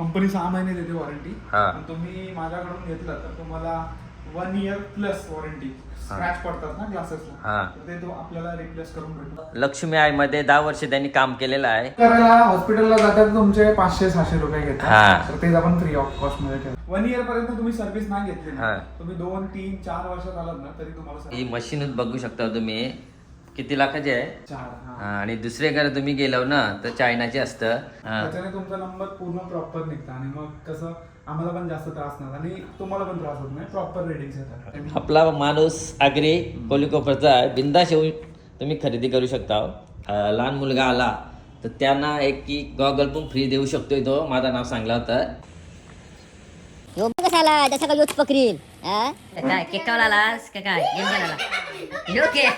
Company सहा महिने देते वॉरंटी. हा. तुम्ही माझ्याकडून घेतलं तर तुम्हाला one year plus warranty scratch पडतात ना ग्लासेसला हा. तर ते तो आपल्याला रिप्लेस करून भेटतो. लक्ष्मी आई मध्ये दहा वर्ष त्यांनी काम केलेलं आहे. करायला हॉस्पिटलला जातात तुमचे पाचशे सहाशे रुपये हा. घेतात तर तेच आपण फ्री ऑफ कॉस्टमध्ये ठेवतो. वन इयर पर्यंत तुम्ही सर्व्हिस नाही घेतली हा. ना तुम्ही दोन तीन चार वर्षात आलात ना तरी तुम्हाला ही service- मशीनच बघू शकता तुम्ही. किती लाखाची आहे? चार हा. हा, आणि दुसरीकडे तुम्ही गेलो ना तर चायनाचे असतं. हा. त्याच्याने तुमचा नंबर पूर्ण प्रॉपर निघता आणि मग कसं आम्हाला पण जास्त त्रास नाही आणि तुम्हाला पण त्रास होत नाही प्रॉपर रेडिंग येतात. आपला माणूस आगरी कोलिकोपरचा आहे. बिंदास येऊन तुम्ही खरेदी करू शकता अं, लहान मुलगा आला तर त्यांना एक की गॉगल पण फ्री देऊ शकतोय तो. माझं नाव सांगला होता. ह्यो बघ कसाला जसा का योच पकरील? काय केकावला आलास का काय गेम खेळायला यो के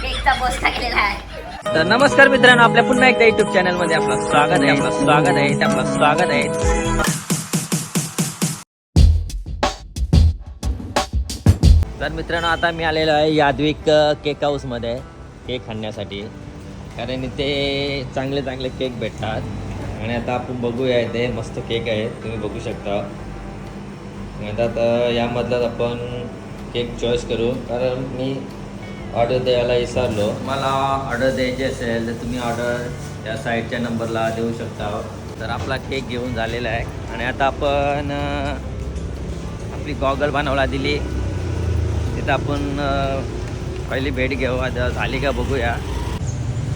केकचा बोस्ता केलेला आहे तर नमस्कार मित्रांनो आपल्या पुन्हा एकदा युट्यूब चॅनलमध्ये आपलं स्वागत आहे आपलं स्वागत आहे आपलं स्वागत आहे. तर मित्रांनो आता मी आलेलो आहे यादविक केक हाऊसमध्ये केक खाण्यासाठी कारण इथे चांगले चांगले केक भेटतात. आणि आता आपण बघूया इथे मस्त केक आहे तुम्ही बघू शकता. आणि आता तर यामधलाच आपण केक चॉईस करू. कारण मी ऑर्डर द्यायला विसरलो. मला ऑर्डर द्यायची असेल तर तुम्ही ऑर्डर त्या साईटच्या नंबरला देऊ शकता. तर आपला केक घेऊन झालेला आहे. आणि आता आपण आपली गॉगल बनवला दिली. तिथं आपण पहिली भेट घेऊ. आता झाली का बघूया.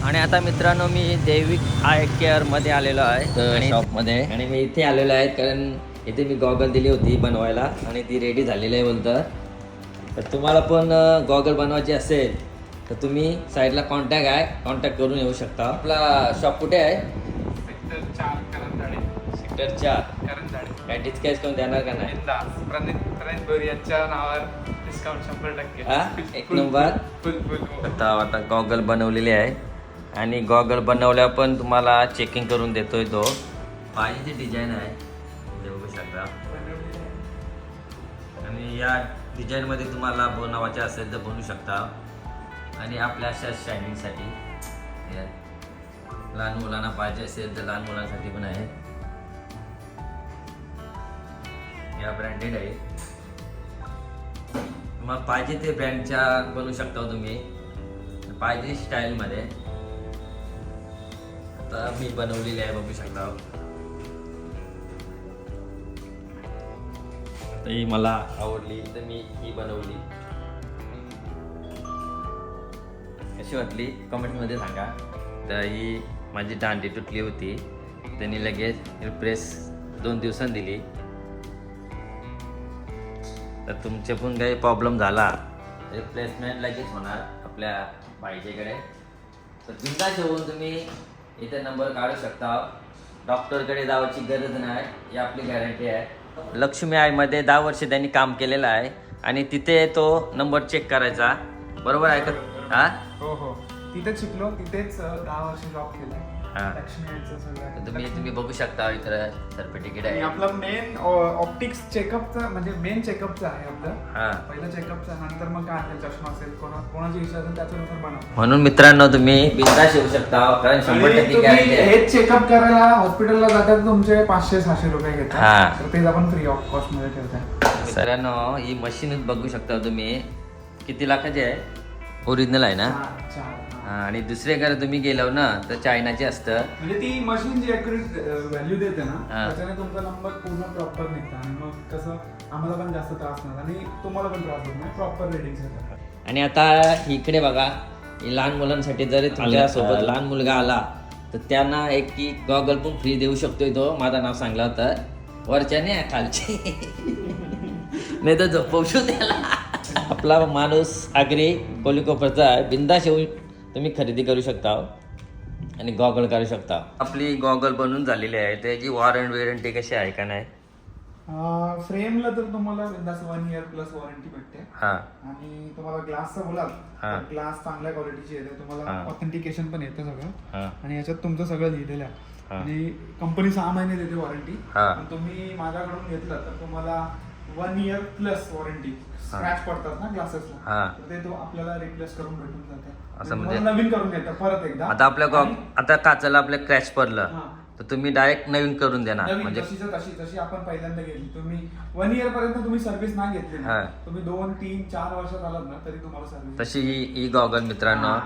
आणि आता मित्रांनो मी देविक आय केअरमध्ये आलेलो आहे. शॉपमध्ये आणि मी इथे आलेलो आहे कारण इथे मी गॉगल दिली होती बनवायला आणि ती रेडी झालेली आहे बोलतं. तर तुम्हाला पण गॉगल बनवायची असेल तर तुम्ही साईडला कॉन्टॅक्ट आहे कॉन्टॅक्ट करून येऊ शकता. आपला शॉप कुठे आहे? सेक्टर चार काय डिस्काउंट करून देणार का नाही? बिंदास प्रणित प्रणित बोर यांच्या नावावर डिस्काउंट शंभर टक्के. हा? एक नंबर. फुल फुल. आता आता गॉगल बनवलेली आहे. आणि गॉगल बनवल्या पण तुम्हाला चेकिंग करून देतोय तो. पाहिजे डिझाईन आहे. बघू शकता. आणि या डिझाईनमध्ये तुम्हाला बनवायचे असेल तर बनवू शकता. आणि आपल्या अशा शायनिंगसाठी लहान मुलांना पाहिजे असेल तर लहान मुलांसाठी पण आहे. या ब्रँडेड आहे. मग पाहिजे ते ब्रँडच्या बनवू शकता तुम्ही. पाहिजे स्टाईलमध्ये आता मी बनवलेली आहे बघू शकता ही मला आवडली तर मी ही बनवली. कशी वाटली? कमेंटमध्ये सांगा. तर ही माझी दांडी तुटली होती. त्यांनी लगेच रिप्रेस दोन दिवसांनी दिली. तर तुमचे पण काही प्रॉब्लेम झाला रिप्लेसमेंट लगेच होणार आपल्या पाहिजेकडे तर बिंदा ठेवून तुम्ही इथे नंबर काढू शकता. डॉक्टरकडे जावाची गरज नाही ही आपली गॅरंटी आहे. लक्ष्मी आईमध्ये दहा वर्ष त्यांनी काम केलेलं आहे आणि तिथे तो नंबर चेक करायचा. बरोबर आहे का? हा? हो हो. तिथेच शिकलो तिथेच दहा वर्ष जॉब केलाय हा. तर सगळं. तुम्ही तुम्ही बघू शकता इथं सर्टिफिकेट आणि आहे. आपलं मेन ऑप्टिक्स चेकअपचं म्हणजे मेन चेकअपचं आहे आपलं. हा. पहिलं चेकअपचं नंतर मग काय असेल चष्मा असेल कोणा कोणाची इच्छा असेल त्याच्यानुसार म्हणून मित्रांनो तुम्ही बिंदास येऊ शकता कारण शंभर आणि टक्के तुम्ही गॅरंटी आहे. हेच चेकअप करायला हॉस्पिटलला जातात तुमचे पाचशे सहाशे रुपये हा. घेतात तर तेच आपण फ्री ऑफ कॉस्टमध्ये ठेवतो मित्रांनो ही मशीनच बघू शकता तुम्ही. किती लाखाची आहे? ओरिजिनल आहे ना? हा. आणि दुसरीकडे तुम्ही गेलो ना तर चायनाचे असतं. म्हणजे ती मशीन जी अॅक्युरेट व्हॅल्यू देते ना. त्याच्याने तुमचा नंबर पूर्ण प्रॉपर निघता आणि मग कसं आम्हाला पण जास्त त्रास नाही आणि तुम्हाला पण त्रास होत नाही प्रॉपर रेडिंग येतात आणि आता इकडे बघा ही लहान मुलांसाठी जरी तुमच्यासोबत लहान मुलगा आला तर त्यांना एक की गॉगल पण फ्री देऊ शकतोय तो माझं नाव सांगला होता. वरच्या नाही खालचे नाही तर झोपवशू त्याला. आपला माणूस आगरी कोलिकोपरचा आहे बिंदास येऊन तुम्ही खरेदी करू शकता आणि गॉगल करू शकता. आपली गॉगल बनवून झालेली आहे. त्याची वॉरंट वॉरंटी कशी आहे का नाही? फ्रेमला तर तुम्हाला बिंदास वन इयर प्लस वॉरंटी भेटते. हां. आणि तुम्हाला ग्लासचा बोलाल हा. ग्लास चांगल्या क्वालिटीची येते तुम्हाला. ऑथेंटिकेशन पण येतं सगळं. हां. आणि याच्यात तुमचं सगळं लिहिलेलं आहे. आणि कंपनी सहा महिने देते वॉरंटी हा. पण तुम्ही माझ्याकडून घेतलं तर तुम्हाला one year plus warranty scratch पडतात ना ग्लासेसला हा. तर ते तो आपल्याला रिप्लेस करून भेटून जाते असं तुम्हाला म्हणजे नवीन करून देतात परत एकदा आता आपल्या गॉ आणि- आता काचाला आपल्या क्रॅच पडलं हा. तर तुम्ही डायरेक्ट नवीन करून देणार नवीन म्हणजे जशीच्या तशी जशी आपण पहिल्यांदा घेतली तुम्ही वन इयर पर्यंत तुम्ही सर्व्हिस नाही घेतली ना हा. तुम्ही दोन तीन चार वर्षात आलात ना तरी तुम्हाला सर्व्हिस तशी ही ही गॉगल मित्रांनो हा.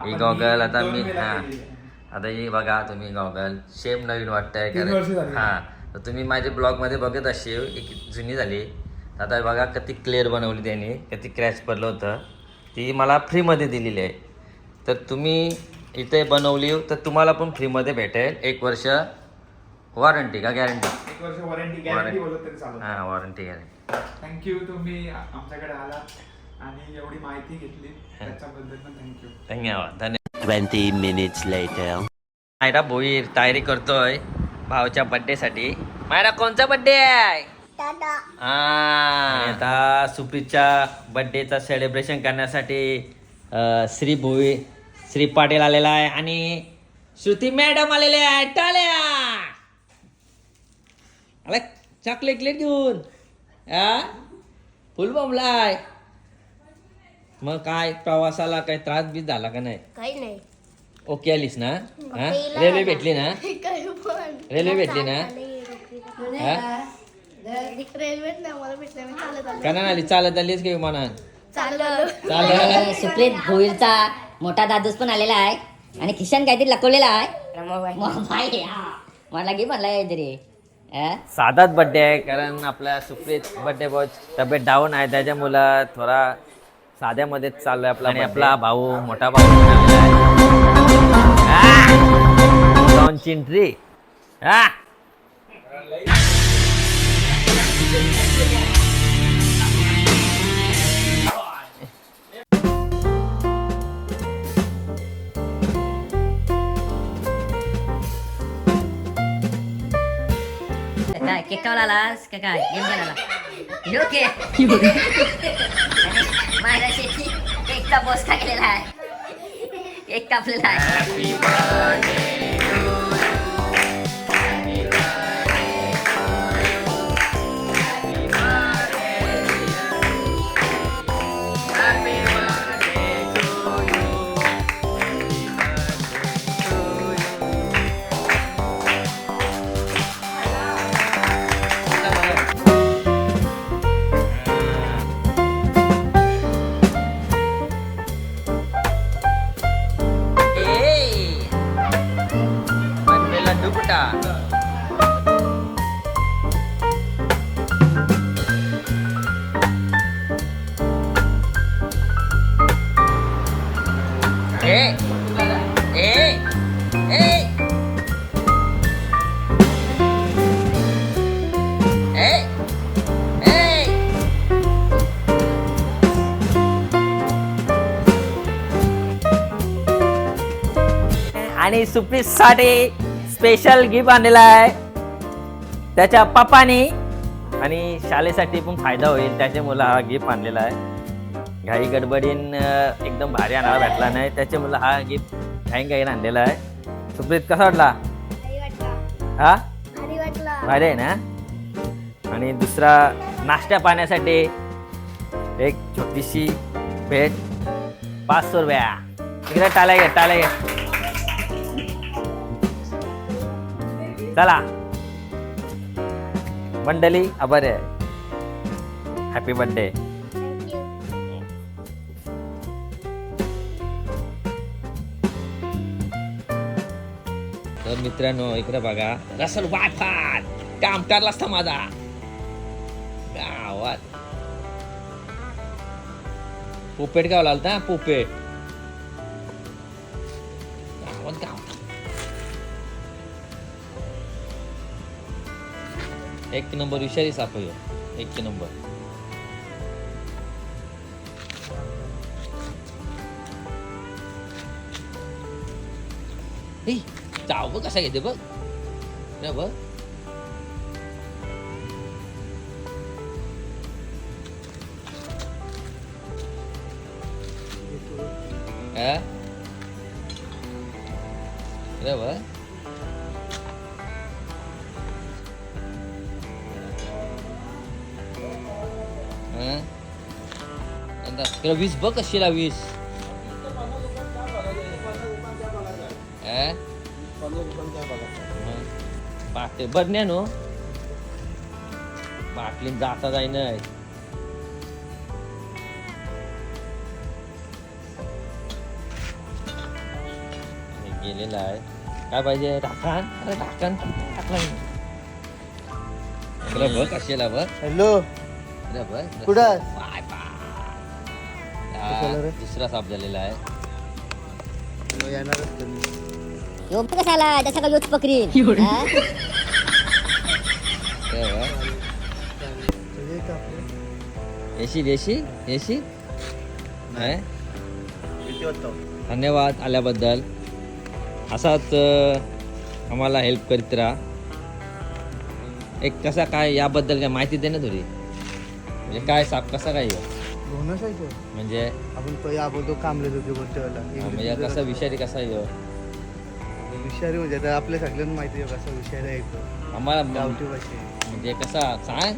ही आपण गॉगल ही आता दोन मी वेळा हा केलेली आहे. आता ही बघा तुम्ही गॉगल सेम नवीन वाटतंय तीन वर्ष झाली. हा तर तुम्ही माझे ब्लॉगमध्ये बघत असेल एक जुनी झाली. आता बघा किती क्लिअर बनवली त्यांनी किती क्रॅच पडलं होतं. ती मला फ्रीमध्ये दिलेली आहे. तर तुम्ही इथे बनवली तर तुम्हाला पण फ्रीमध्ये भेटेल. एक वर्ष वॉरंटी का गॅरंटी एक वर्ष वॉरंटी गॅरंटी बोलत तरी चालत हां वॉरंटी गॅरंटी थँक्यू तुम्ही आमच्याकडे आलात आणि एवढी माहिती घेतली. त्याच्याबद्दल पण थँक्यू धन्यवाद. धन्यवाद 20 minutes later. मायरा भोईर तयारी करतोय. भावाच्या बर्थडे साठी. मायरा कोणचा बर्थडे आहे? हा. आता सुप्रीतच्या बर्थडेचा सेलिब्रेशन करण्यासाठी अ, श्री भोई श्री पाटील आलेला आहे आणि श्रुती मॅडम आलेले आहे टाळ्या! आला चॉकलेट लेट घेऊन. हा? फुल बॉम्बलाय मग काय प्रवासाला काही त्रास बीस झाला का नाही? काही नाही. ओके आलीस ना? हा? रेल्वे. भेटली ना? रेल्वे भेटली ना? हा? रेल्वेत नाही मला भेटलं मी चालत आलो. चालत आलीस की विमानात चालत चालत आणि सुप्रीत भोईरचा मोठा दादूस पण आलेला आहे. आणि खिशान काहीतरी लपवलेला आहे. मोबाईल हा. मला घे म्हणला तरी. हा? साधाच बर्थडे आहे कारण आपल्या सुप्रीत बर्थडे बहुत तब्येत डाऊन आहे. त्याच्यामुळं थोडा साध्यामध्येच चालू आहे आपला आणि आपला भाऊ मोठा भाऊ जाऊन चिंटरी हा. काय केक कावला आलास का काय? गेम खेळायला केक माझ्या शेती केकचा बॉस टाकलेला आहे केक कापलेला आहे. ए ए ए आणि स्पेशल गिफ्ट आणलेला आहे. त्याच्या पप्पानी आणि शाळेसाठी पण फायदा होईल त्याच्यामुळं हा गिफ्ट आणलेला आहे. घाई गडबडीन अं, एकदम भारी आणायला भेटला नाही. त्याच्यामुळं हा गिफ्ट घाईन घाईन आणलेला आहे. सुप्रीत कसा वाटला? हा? भारी वाटला. भारी आहे ना? आणि दुसरा नाश्ता पाण्यासाठी एक छोटीशी भेट. पाचशे रुपया. इकडे टाळ्या घे टाळ्या घे. चला. मंडळी आभारी आहे. हॅपी बर्थडे मित्रांनो इकडे बघा. रसल वायफाय काम करला असता माझा. गावात. पोपेट गाव लालता पोपेट. गावात गाव. एक नंबर विषारी साप ह्यो. हो. एक नंबर. Hey. जाव बघ कसा घेते बघ रे बघ हा? रे बघ हा? नंतर तुला वीस बघ कशीला बाटलीन जाता जाय नाही हे गेलेलं आहे. काय पाहिजे? ढाकण? अरे ढाकण टाकलं इकडे बघ कशाला बघ. हॅलो. इकडे बघ कुठं? Bye bye. कशाला दुसरा साप झालेला आहे. येणारच तुम्ही यो बघ कसा आला जसा का योच पकरीन येशील येशील येशील नाही. धन्यवाद आल्याबद्दल. असाच आम्हाला हेल्प करीत राहा. एक कसा काय याबद्दल काय माहिती दे ना थोडी. म्हणजे काय साप कसा काय म्हणजे? आपण तो कामले म्हणजे कसा विषारी कसा ह्यो? विषारी म्हणजे आपल्या सगळ्यांना माहिती आहे कसा विषारी आहे तो. आम्हाला म- गावठी भाषे म्हणजे कसा सांग.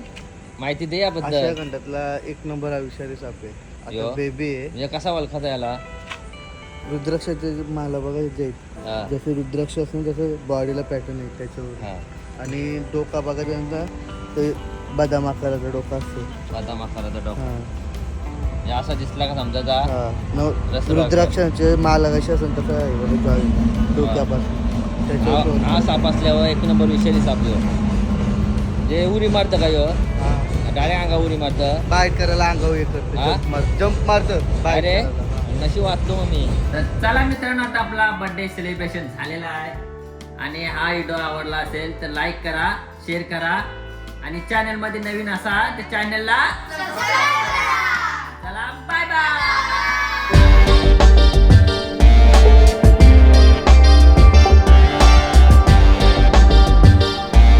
माहिती दे आशिया याबद्दल खंडातला एक नंबर हा विषारी साप आहे. यो. आता बेबी आहे. म्हणजे कसा ओळखायचा याला? रुद्राक्षाचे माला बघा इथे आहेत. हा, जसं रुद्राक्ष असून तसं बॉडीला पॅटर्न आहे त्याच्यावर. हा. आणि डोका बघा त्यांचा ते बदाम आकाराचा डोका असतो. बदाम आकाराचा हा. म्हणजे असा दिसला का हा. न- रसबाग. रुद्राक्षाचे माला कशी असेल तसं आहे बघा जॉईन डोक्यापासून. हा. त्याच्यावर हा साप असल्यावर एक नंबर विषारी साप ह्यो म्हणजे उरी मारतं का ह्यो हा. डाळ्या अंगावर मारत. बाय करायला अंगावर हा? येतं जंप जम्प बाय अरे नशी वाचतो मी तर चला मित्रांनो आता आपला बर्थडे सेलिब्रेशन झालेला आहे. आणि हा व्हिडिओ आवडला असेल तर लाईक करा शेअर करा. आणि चॅनलमध्ये नवीन असा तर चॅनलला चला बाय बाय